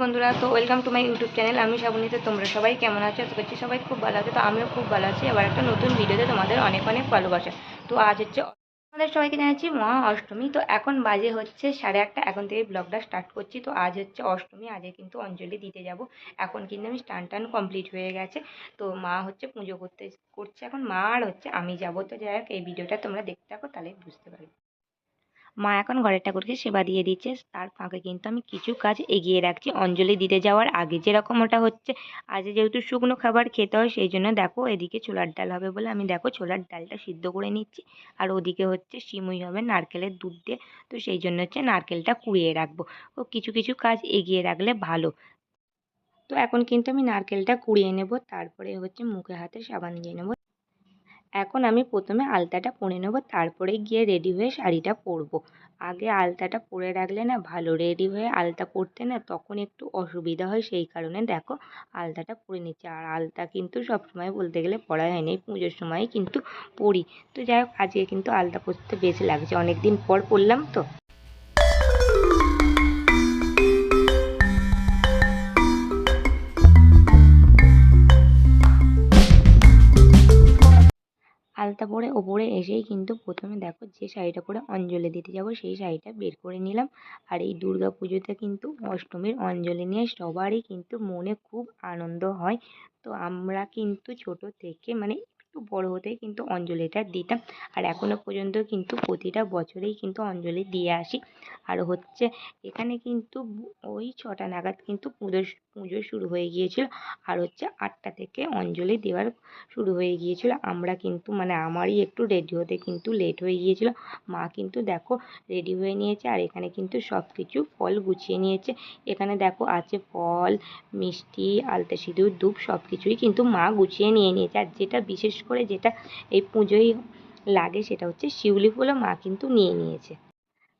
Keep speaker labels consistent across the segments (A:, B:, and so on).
A: বন্ধুরা, তো welcome to my YouTube channel আমি শ্রাবণীতে তোমরা সবাই কেমন আছো? করছি সবাই খুব ভালো আছে। তো আমিও খুব ভালো আছি। আবার একটা নতুন ভিডিওতে তোমাদের অনেক অনেক ভালোবাসা। তো আজ হচ্ছে আমাদের সবাইকে জানাচ্ছি মহা অষ্টমী। তো এখন বাজে হচ্ছে সাড়ে আটটা। এখন থেকে ব্লগটা স্টার্ট করছি। তো আজ হচ্ছে অষ্টমী। আজকে কিন্তু অঞ্জলি দিতে যাব। এখন কিন্তু আমি স্টান টান কমপ্লিট হয়ে গেছে। তো মা হচ্ছে পুজো করতে করছে। এখন মা আর হচ্ছে আমি যাব। তো যাই হোক, এই ভিডিওটা তোমরা দেখতে থাকো, তাহলে বুঝতে পারবে। মা এখন ঘরের ঠাকুরকে সেবা দিয়ে দিচ্ছে। তার ফাঁকে কিন্তু আমি কিছু কাজ এগিয়ে রাখছি। অঞ্জলি দিতে যাওয়ার আগে যেরকম ওটা হচ্ছে, আজ যেহেতু শুকনো খাবার খেতে হয় সেই জন্য দেখো এদিকে ছোলার ডাল হবে বলে আমি দেখো ছোলার ডালটা সিদ্ধ করে নিচ্ছি। আর ওদিকে হচ্ছে সিমুই হবে নারকেলের দুধ দিয়ে। তো সেই জন্য হচ্ছে নারকেলটা কুড়িয়ে রাখব। ও কিছু কিছু কাজ এগিয়ে রাখলে ভালো। তো এখন কিন্তু আমি নারকেলটা কুড়িয়ে নেব। তারপরে হচ্ছে মুখে হাতে সাবান দিয়ে নেব। এখন আমি প্রথমে আলতাটা পরে নেব, তারপরে গিয়ে রেডি হয়ে শাড়িটা পরবো। আগে আলতাটা পরে রাখলে না ভালো রেডি হয়ে আলতা পরতে না তখন একটু অসুবিধা হয়, সেই কারণে দেখো আলতাটা পরে নিচ্ছি। আর আলতা কিন্তু সবসময় বলতে গেলে পরা হয় না এই পুজোর সময় কিন্তু পরি। তো যাই হোক, আজকে কিন্তু আলতা পরতে বেশ লাগছে। অনেক দিন পর পরলাম তো। আলতা পরে ওপরে এসেই কিন্তু প্রথমে দেখো যে শাড়িটা পরে অঞ্জলি দিতে যাব, সেই শাড়িটা বের করে নিলাম। আর এই দুর্গা পুজোতে কিন্তু অষ্টমীর অঞ্জলি নিয়ে সবারই কিন্তু মনে খুব আনন্দ হয়। তো আমরা কিন্তু ছোট থেকে মানে একটু বড় হতেই কিন্তু অঞ্জলিটা দিতাম। আর এখনও পর্যন্ত কিন্তু প্রতিটা বছরেই কিন্তু অঞ্জলি দিয়ে আসি। আর হচ্ছে এখানে কিন্তু ওই ছটা নাগাদ কিন্তু পুজো পুজো শুরু হয়ে গিয়েছিল। আর হচ্ছে আটটা থেকে অঞ্জলি দেওয়ার শুরু হয়ে গিয়েছিল। আমরা কিন্তু মানে আমারই একটু রেডি হতে কিন্তু লেট হয়ে গিয়েছিল। মা কিন্তু দেখো রেডি হয়ে নিয়েছে আর এখানে কিন্তু সব কিছু ফল গুছিয়ে নিয়েছে। এখানে দেখো আছে ফল, মিষ্টি, আলতা সিঁদুর, ধূপ সব কিছুই কিন্তু মা গুছিয়ে নিয়ে নিয়েছে। আর যেটা বিশেষ করে যেটা এই পুজোয় লাগে সেটা হচ্ছে শিউলি ফুলও মা কিন্তু নিয়ে নিয়েছে।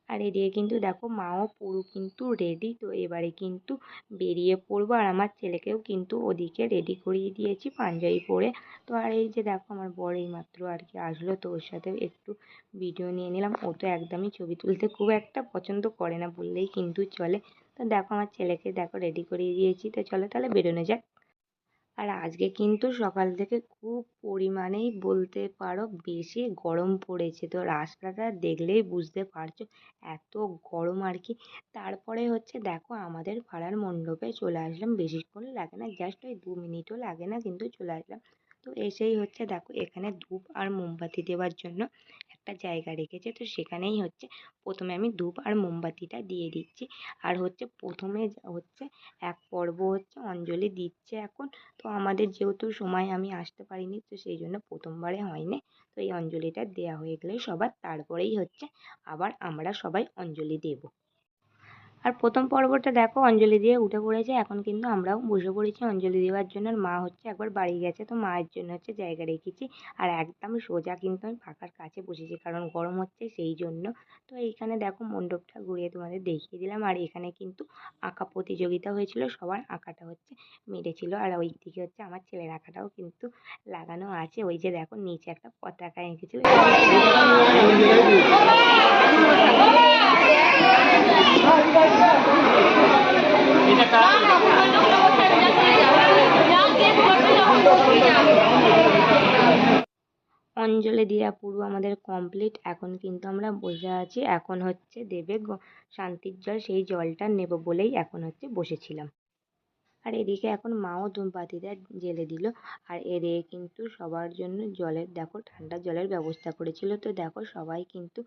A: আর এদিকে কিন্তু দেখো মাও পুরো কিন্তু রেডি তো এবারে কিন্তু বেরিয়ে পড়ব আর আমার ছেলেকেও কিন্তু ওদিকে রেডি করিয়ে দিয়েছি পাঞ্জাবি পরে। তো আর এই যে দেখো আমার বর এইমাত্র আর কি আসলো তো ওর সাথে একটু ভিডিও নিয়ে নিলাম। ও তো একদমই ছবি তুলতে খুব একটা পছন্দ করে না বললেই কিন্তু চলে। তো দেখো আমার ছেলেকে দেখো রেডি করিয়ে দিয়েছি। তো চলো তাহলে বেরোনো যাক। আর আজকে কিন্তু সকাল থেকে খুব পরিমাণেই বলতে পারো বেশি গরম পড়েছে। তো রাস্তাটা দেখলেই বুঝতে পারছ এত গরম আর কি। তারপরে হচ্ছে দেখো আমাদের পাড়ার মণ্ডপে চলে আসলাম। বেশিক্ষণ লাগে না জাস্ট ওই দু মিনিটও লাগে না কিন্তু চলে আসলাম। তো এসেই হচ্ছে দেখো এখানে ধূপ আর মোমবাতি দেওয়ার জন্য একটা জায়গা রেখেছে। তো সেখানেই হচ্ছে প্রথমে আমি ধূপ আর মোমবাতিটা দিয়ে দিচ্ছি। আর হচ্ছে প্রথমে হচ্ছে এক পর্ব হচ্ছে অঞ্জলি দিচ্ছে এখন। তো আমাদের যেহেতু সময় আমি আসতে পারিনি, তো সেই জন্য প্রথমবারে হয়নি। তো এই অঞ্জলিটা দেওয়া হয়ে গেলে সবার তারপরেই হচ্ছে আবার আমরা সবাই অঞ্জলি দেব। আর প্রথম পর্বটা দেখো, অঞ্জলি দিয়ে উঠে পড়েছে। এখন কিন্তু আমরাও বসে পড়েছি। অঞ্জলি দেওয়ার জন্য আর মা হচ্ছে একবার বাড়ি গেছে, তো মায়ের জন্য হচ্ছে জায়গা রেখেছি। আর একদম সোজা কিন্তু আমি ফাঁকার কাছে বসেছি, কারণ গরম হচ্ছে সেই জন্য। তো এইখানে দেখো মণ্ডপটা ঘুরিয়ে তোমাদের দেখিয়ে দিলাম। আর এখানে কিন্তু আঁকা প্রতিযোগিতা হয়েছিল, সবার আঁকাটা হচ্ছে মেরেছিল। আর ওই দিকে হচ্ছে আমার ছেলের আঁকাটাও কিন্তু লাগানো আছে। ওই যে দেখো নিচে একটা পতাকা এঁকেছিল। অঞ্জলি দেওয়া পুরো আমাদের কমপ্লিট এখন কিন্তু আমরা বসে আছি। এখন হচ্ছে দেবে শান্তির জল, সেই জলটা নেব বলেই এখন হচ্ছে বসেছিলাম। আর এদিকে এখন মাও ধূপবাতিটা জ্বেলে দিল। আর এদিকে কিন্তু সবার জন্য জলের, দেখো ঠান্ডা জলের ব্যবস্থা করেছিল। তো দেখো সবাই কিন্তু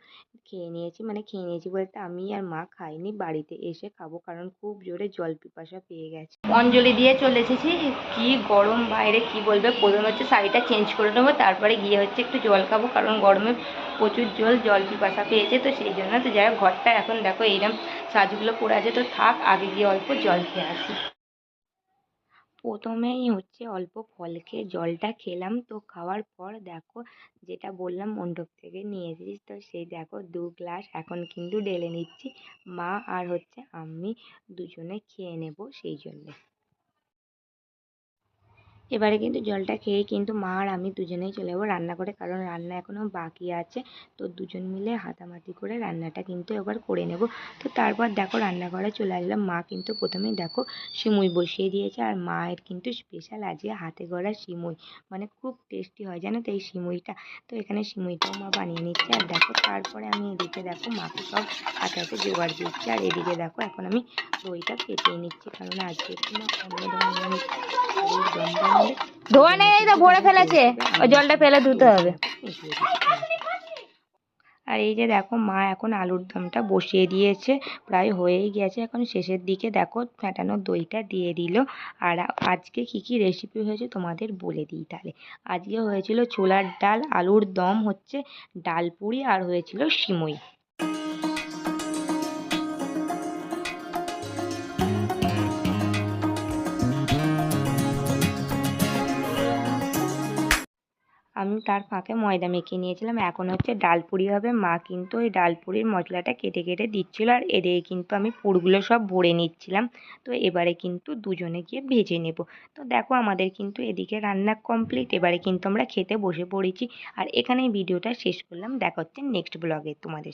A: খেয়ে নিয়েছি মানে খেয়ে নিয়েছি বলতে আমি আর মা খাইনি, বাড়িতে এসে খাব। কারণ খুব জোরে জল পিপাসা পেয়ে গেছে। অঞ্জলি দিয়ে চলে এসেছি। কি গরম বাইরে, কি বলবে? প্রথমে হচ্ছে শাড়িটা চেঞ্জ করে নেব, তারপরে গিয়ে হচ্ছে একটু জল খাব। কারণ গরমে প্রচুর জল জল পিপাসা পেয়েছে। তো সেই জন্য তো যাই ঘরটা এখন দেখো এইরকম সাজগুলো পড়ে আছে। তো থাক, আগে গিয়ে অল্প জল খেয়ে আসি। প্রথমেই হচ্ছে অল্প ফল খেয়ে জলটা খেলাম। তো খাওয়ার পর দেখো যেটা বললাম মণ্ডপ থেকে নিয়ে এসেছিস তো সেই দেখো দু গ্লাস এখন কিন্তু ঢেলে নিচ্ছি। মা আর হচ্ছে আমি দুজনে খেয়ে নেব সেই জন্যে। এবারে কিন্তু জলটা খেয়ে কিন্তু মা আর আমি দুজনেই চলে যাব রান্না করে। কারণ রান্না এখনও বাকি আছে। তো দুজন মিলে হাতামাতি করে রান্নাটা কিন্তু এবার করে নেব। তো তারপর দেখো রান্নাঘরে চলে আসলাম। মা কিন্তু প্রথমেই দেখো সিমুই বসিয়ে দিয়েছে। আর মায়ের কিন্তু স্পেশাল আজকে হাতে গড়া সিমুই। মানে খুব টেস্টি হয় জানো তো এই সিমুইটা? তো এখানে সিমুইটাও মা বানিয়ে নিচ্ছে। আর দেখো তারপরে আমি এদিকে দেখো মাকে সব হাতে হাতে জোগাড় দিচ্ছি। আর এদিকে দেখো এখন আমি দইটা কেটে নিচ্ছি। কারণ আজকে একটু না অন্য ধরনের
B: ধোয়া নেই, এই তো ভরে ফেলেছে। ওই জলটা ফেলে ধুতে হবে।
A: আর এই যে দেখো, মা এখন আলুর দমটা বসিয়ে দিয়েছে, প্রায় হয়েই গেছে। এখন শেষের দিকে দেখো ফ্যাটানো দইটা দিয়ে দিল। আর আজকে কি কি রেসিপি হয়েছে তোমাদের বলে দিই তাহলে। আজকে হয়েছিল ছোলার ডাল, আলুর দম হচ্ছে ডাল পুরি, আর হয়েছিল সিমুই। আমি তার ফাঁকে ময়দা মেখে নিয়েছিলাম। এখন হচ্ছে ডাল পুরি হবে। মা কিন্তু ওই ডাল পুরির মশলাটা কেটে কেটে দিচ্ছিল আর এদিকে কিন্তু আমি পুরগুলো সব ভরে নিচ্ছিলাম। তো এবারে কিন্তু দুজনে গিয়ে ভেজে নেব। তো দেখো আমাদের কিন্তু এদিকে রান্না কমপ্লিট এবারে কিন্তু আমরা খেতে বসে পড়েছি। আর এখানেই ভিডিওটা শেষ করলাম। দেখা হচ্ছে নেক্সট ব্লগে তোমাদের